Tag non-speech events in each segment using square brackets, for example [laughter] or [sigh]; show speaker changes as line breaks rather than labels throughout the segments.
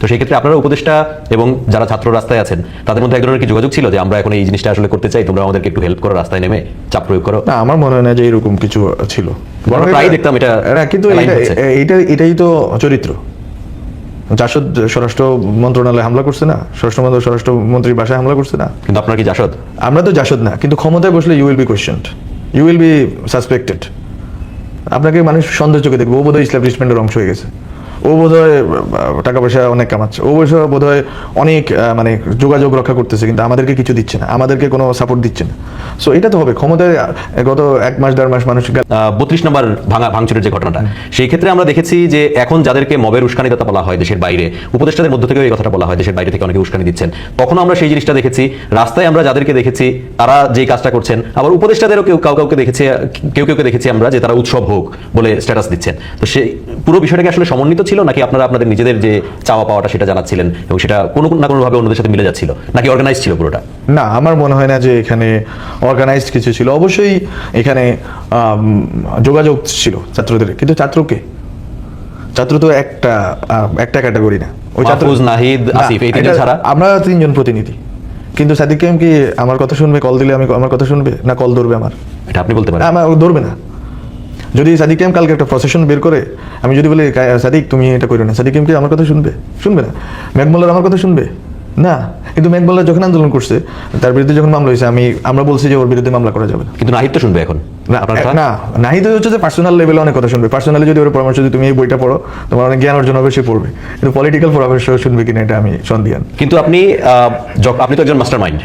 তো সেই ক্ষেত্রে আপনারা উপদেষ্টা এবং যারা ছাত্র রাস্তায় আছেন তাদের মধ্যে এক ধরনের কি যোগাযোগ ছিল যে আমরা এখন এই জিনিসটা আসলে করতে চাই তোমরা আমাদেরকে একটু হেল্প করো রাস্তায় নেমে চাপ প্রয়োগ করো?
না আমার মনে হয় না যে এরকম কিছু ছিল।
প্রায়ই দেখতাম এটা
কিন্তু এটা- এটাই তো চরিত্র। জাসদ স্বরাষ্ট্র মন্ত্রণালয়ে হামলা করছে না? স্বরাষ্ট্র স্বরাষ্ট্র স্বরাষ্ট্রমন্ত্রীর বাসায় হামলা করছে না?
কিন্তু আপনার কি জাসদ?
আমরা তো জাসদ না কিন্তু ক্ষমতায় বসলে you will be questioned you will be suspected আপনাকে মানুষ সন্দেহ চোখে দেখবে ও বোধহয় ইসলাবলিশমেন্টের অংশ হয়ে গেছে। ও বোধহয় টাকা পয়সা অনেক কামাচ্ছে। ও বয়সে বোধহয় অনেক মানে যোগাযোগ রক্ষা করতেছে, কিন্তু আমাদেরকে কিছু দিচ্ছে না। আমাদেরকে কোনো সাপোর্ট দিচ্ছে না। সো এটা তো হবে। ক্ষমতায় গত এক মাস, দেড় মাস মানুষ
বত্রিশ নম্বর ভাঙা, ভাঙচুরের যে ঘটনাটা, সেই ক্ষেত্রে আমরা দেখেছি যে এখন যাদেরকে মবের উস্কানি উস্কানিদাতা বলা হয় দেশের বাইরে, উপদেষ্টাদের মধ্য থেকেও এই কথাটা বলা হয় দেশের বাইরে থেকে অনেকে উস্কানি দিচ্ছেন। তখন আমরা সেই জিনিসটা দেখেছি। রাস্তায় আমরা যাদেরকে দেখেছি, তারা যেই কাজটা করছেন, আবার উপদেষ্টাদেরও কেউ, কাউ কাউকে দেখেছি, কেউ কেউকে দেখেছি আমরা যে তারা উৎসব হোক বলে স্ট্যাটাস দিচ্ছেন। তো সেই পুরো বিষয়টাকে আসলে সমন্বিত ছিল নাকি আপনারা আপনাদের নিজেদের যে চাওয়া পাওয়াটা সেটা জানাচ্ছিলেন এবং সেটা কোনো না কোনোভাবে অন্যদের সাথে মিলে যাচ্ছিল? নাকি অর্গানাইজ ছিল পুরোটা?
না আমার মনে হয় না যে এখানে অর্গানাইজড কিছু ছিল। অবশ্যই এখানে যোগাযোগ ছিল ছাত্রদের। কিন্তু ছাত্রকে ছাত্র তো একটা একটা ক্যাটাগরি না।
মাহফুজ, নাহিদ,
না,
আসিফ, এই তিনজন ছাড়া?
আমরা তিনজন প্রতিনিধি। কিন্তু সাদিক কি আমার কথা শুনবে? কল দিলে আমি আমার কথা শুনবে? না কল ধরবে আমার?
এটা আপনি বলতে পারেন।
আমার ধরবে না। যদি সাদিক কাইম কালকে একটা প্রসেশন বের করে আমি যদি বলি সাদিক তুমি এটা করো না। সাদিক কাইম কি আমার কথা শুনবে। শুনবে না। ম্যাকমোল্লার আমার কথা শুনবে? না। কিন্তু ম্যাকমোল্লার যখন আন্দোলন করছে তার বিরুদ্ধে যখন মামলা হয়েছে আমি আমরা বলছি যে ওর বিরুদ্ধে মামলা করা যাবে না।
কিন্তু নাহিদ তো শুনবে এখন?
না
আপনার কথা?
না। নাহি হচ্ছে যে পার্সোনাল লেভেলে অনেক কথা শুনবে। পার্সোনালি যদি ওর পরামর্শ যদি তুমি এই বইটা পড়ো তোমার অনেক জ্ঞান অর্জন হবে সে পড়বে। কিন্তু পলিটিক্যাল পরামর্শ শুনবে কিনা এটা আমি সন্দিহান।
কিন্তু আপনি আপনি তো একজন মাস্টার মাইন্ড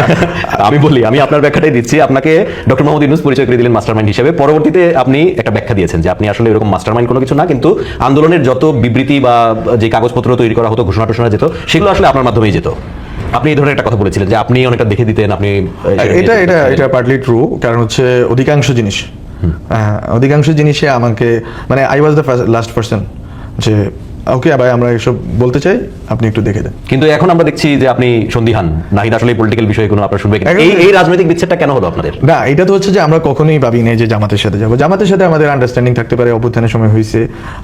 [laughs] আমি বলি আমি আপনার ব্যাখ্যাটাই দিচ্ছি। আপনাকে ডক্টর মোহাম্মদ ইউনুস পরিচয় করে দিলেন মাস্টার মাইন্ড হিসেবে। পরবর্তীতে আপনি একটা ব্যাখ্যা দিয়েছেন যে আপনি আসলে এরকম মাস্টার মাইন্ড কোনো কিছু না কিন্তু আন্দোলনের যত বিবৃতি বা যে কাগজপত্র তৈরি করা হতো ঘোষণা টোষণা যেত সেগুলো আসলে আপনার মাধ্যমেই যেত। আপনি এই ধরনের একটা কথা বলেছিলেন যে আপনি অনেকটা দেখে দিতেন আপনি
এটা এটা এটা পার্টলি ট্রু কারণ হচ্ছে অধিকাংশ জিনিস হ্যাঁ, অধিকাংশ জিনিসে আমাকে মানে I was the last person যে ওকে ভাই আমরা এসব বলতে চাই আপনি একটু দেখে দেন।
কিন্তু এখন আমরা দেখছি যে আপনি সন্দিহান। নাহিদ আসলে পলিটিক্যাল বিষয়ে কোনো আপনার শুনবে। এই এই রাজনৈতিক বিচ্ছেদটা কেন হলো আপনাদের?
না এটা তো হচ্ছে যে আমরা কখনোই ভাবি নাই যে জামাতের সাথে যাব। জামাতের সাথে আমাদের আন্ডারস্ট্যান্ডিং থাকতে পারে অভ্যুত্থানের সময় হয়েছে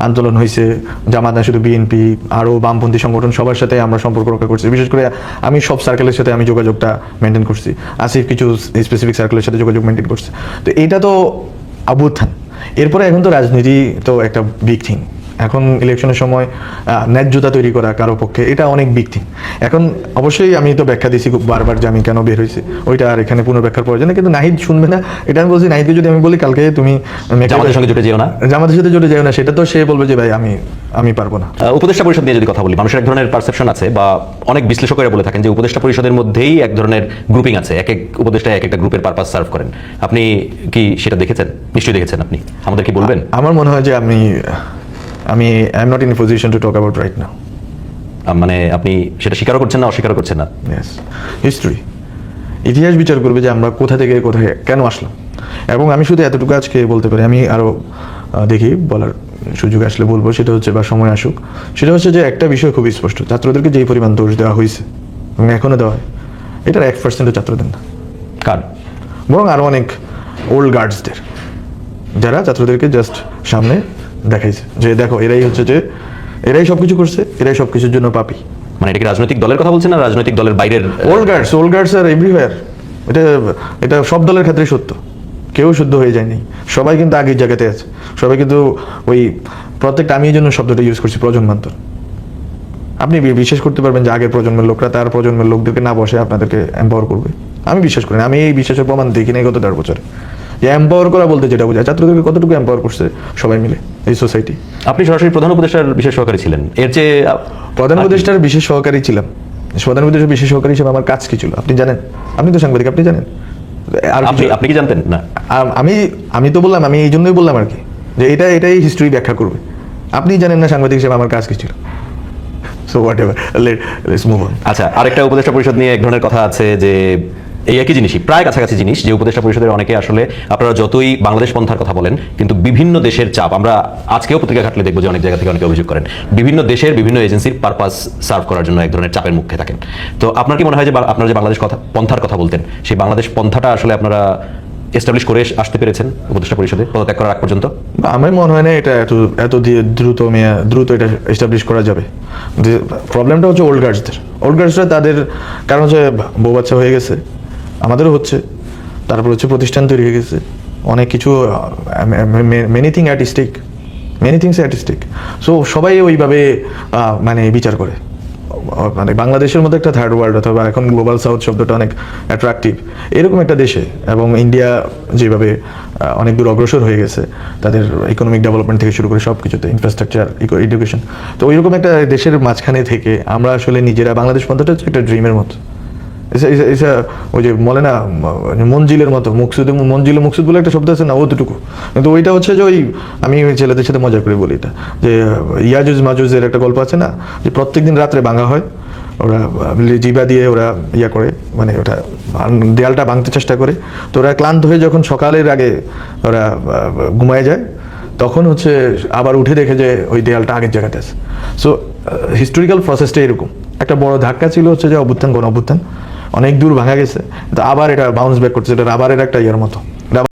আন্দোলন হয়েছে জামাত না শুধু বিএনপি আরও বামপন্থী সংগঠন সবার সাথে আমরা সম্পর্ক রক্ষা করছি। বিশেষ করে আমি সব সার্কেলের সাথে আমি যোগাযোগটা মেনটেন করছি। আসিফ কিছু স্পেসিফিক সার্কেলের সাথে যোগাযোগ মেনটেন করছে। তো এটা তো অভ্যুত্থান। এরপরে এখন তো রাজনীতি তো একটা বিগ থিং এখন ইলেকশনের সময় ন্যায্যতা তৈরি করা কারও পক্ষে এটা অনেক বিগ থিং এখন অবশ্যই আমি তো ব্যাখ্যা দিছি খুব বারবার যে আমি কেন বের হয়েছি। ওইটা আর এখানে পুনর্ব্যাখ্যার প্রয়োজন কিন্তু নাহিদ শুনবে না। এটা আমি বলছি নাহিদকে যদি আমি বলি কালকে তুমি
জামাতের সঙ্গে জুটে যেও না।
জামাতের সাথে জুটে যাও না সেটা তো সে বলবে যে ভাই আমি আমি পারব না।
উপদেষ্টা পরিষদ নিয়ে যদি কথা বলি মানুষের এক ধরনের পারসেপশন আছে বা অনেক বিশ্লেষকেরা বলে থাকেন যে উপদেষ্টা পরিষদের মধ্যেই এক ধরনের গ্রুপিং আছে। এক এক উপদেষ্টা এক একটা গ্রুপের পারপাস সার্ভ করেন। আপনি কি সেটা দেখেছেন? নিশ্চয়ই দেখেছেন আপনি। আমাদের কি বলবেন?
আমার মনে হয় যে আমি আমি I am not in position to talk about right now
মানে আপনি সেটা স্বীকারও করছেন না অস্বীকারও করছেন না?
ইয়েস হিস্ট্রি ইতিহাস বিচার করবে যে আমরা কোথা থেকে কোথায় কেন আসলাম। এবং আমি শুধু এতটুকু আজকে বলতে পারি আমি আরও দেখি বলার সুযোগ আসলে বলব সেটা হচ্ছে বা সময় আসুক। সেটা হচ্ছে যে একটা বিষয় খুবই স্পষ্ট ছাত্রদেরকে যেই পরিমাণ দোষ দেওয়া হয়েছে এবং এখনও দেওয়া হয় এটার এক পার্সেন্টও ছাত্রদের না।
কার?
বরং আরও অনেক ওল্ড গার্ডসদের যারা ছাত্রদেরকে জাস্ট সামনে দেখাইছে। যে দেখো এরাই হচ্ছে যে এরাই সবকিছু করছে এরাই সবকিছুর জন্য পাপি।
মানে এটা কি রাজনৈতিক দলের কথা বলছেন না রাজনৈতিক দলের বাইরের
ওল্ড গার্ডস ওল্ড গার্ডস আর এভরিওয়্যার এটা এটা সব দলের ক্ষেত্রে সত্য। কেউ শুদ্ধ হয়ে যায়নি। সবাই কিন্তু আগের জায়গাতে আছে। সবাই কিন্তু ওই প্রত্যেকটা আমি এই জন্য শব্দটা ইউজ করছি প্রজন্মান্তর। আপনি বিশ্বাস করতে পারবেন যে আগের প্রজন্মের লোকরা তার প্রজন্মের লোকদেরকে না বসে আপনাদেরকে এম্পাওয়ার করবে। আমি বিশ্বাস করি না। আমি এই বিশ্বাসের প্রমাণ দেখি নাই গত দেড় বছরে। যে এম্পাওয়ার করা বলতে যেটা বোঝায় ছাত্রদেরকে কতটুকু এম্পাওয়ার করছে সবাই মিলে এই সোসাইটি
আপনি সরাসরি প্রধান উপদেষ্টার বিশেষ সহকারী ছিলেন। এর
প্রধান উপদেষ্টার বিশেষ সহকারী ছিলাম। প্রধান উপদেষ্টার বিশেষ সহকারী হিসেবে আমার কাজ কি ছিল? আপনি জানেন? আপনি তো সাংবাদিক আপনি জানেন? আর
আপনি কি জানতেন? না।
আমি আমি তো বললাম আমি এই জন্যই বললাম আর কি যে এটা এটাই হিস্ট্রি ব্যাখ্যা করবে। আপনি জানেন না সাংবাদিক হিসেবে আমার কাজ কি ছিল? So whatever let's move on
আচ্ছা আরেকটা উপদেষ্টা পরিষদ নিয়ে এক ধরনের কথা আছে যে এই একই জিনিসই, প্রায় কাছাকাছি জিনিস যে উপদেষ্টা পরিষদের অনেকে আসলে আপনারা যতই বাংলাদেশ পন্থার কথা বলেন, কিন্তু বিভিন্ন দেশের চাপ, আমরা আজকেও পত্রিকা ঘাটলে দেখব যে অনেক জায়গা থেকে অনেকে অভিযোগ করেন, বিভিন্ন দেশের বিভিন্ন এজেন্সির পারপাস সার্ভ করার জন্য এক ধরনের চাপের মুখে থাকেন। তো আপনার কি মনে হয় যে আপনারা যে বাংলাদেশ কথা, পন্থার কথা বলতেন, সেই বাংলাদেশ পন্থাটা আসলে আপনারা এস্টাবলিশ করে আসতে পেরেছেন উপদেষ্টা পরিষদে পদত্যাগ করার আগ পর্যন্ত?
আমার মনে হয় না এটা এত এত দ্রুত দ্রুত এটা এস্টাবলিশ করা যাবে। প্রবলেমটা হচ্ছে ওল্ড গার্ডসদের ওল্ড গার্ডসরা তাদের, কারণ হচ্ছে বউ বাচ্চা হয়ে গেছে। আমাদেরও হচ্ছে। তারপর হচ্ছে প্রতিষ্ঠান তৈরি হয়ে গেছে। অনেক কিছু many thing artistic many things artistic so সবাই ওইভাবে মানে বিচার করে। মানে বাংলাদেশের মধ্যে একটা থার্ড ওয়ার্ল্ড অথবা এখন গ্লোবাল সাউথ শব্দটা অনেক অ্যাট্রাকটিভ এরকম একটা দেশে এবং ইন্ডিয়া যেভাবে অনেক দূর অগ্রসর হয়ে গেছে, তাদের ইকোনমিক ডেভেলপমেন্ট থেকে শুরু করে সব কিছুতে ইনফ্রাস্ট্রাকচার এডুকেশন তো ওইরকম একটা দেশের মাঝখানে থেকে আমরা আসলে নিজেরা বাংলাদেশ পন্থাটা হচ্ছে একটা ড্রিমের মতো। এসা- ওই যে বলে না মঞ্জিলের মতো, মুকসুদে মঞ্জিলে মুকসুদ বলে একটা শব্দ আছে না অতটুকু কিন্তু ওইটা হচ্ছে যে ওই, আমি ওই ছেলেদের সাথে মজা করে বলি এটা, যে, ইয়াজুজ মাজুজের একটা গল্প আছে না, যে প্রত্যেকদিন রাত্রে ভাঙা হয়, ওরা জিবা দিয়ে ওরা ইয়া করে মানে ওটা দেয়ালটা ভাঙতে চেষ্টা করে। তো ওরা ক্লান্ত হয়ে যখন সকালের আগে ওরা ঘুমায় যায়, তখন হচ্ছে আবার উঠে দেখে যে ওই দেয়ালটা আগের জায়গাতে আছে। সো হিস্টোরিক্যাল প্রসেসটা এরকম। একটা বড় ধাক্কা ছিল হচ্ছে যে অভ্যুত্থান গণ অভ্যুত্থান অনেক দূর ভাঙা গেছে আবার এটা বাউন্স ব্যাক করছে এটা আবার এর একটা ইয়ার মতো।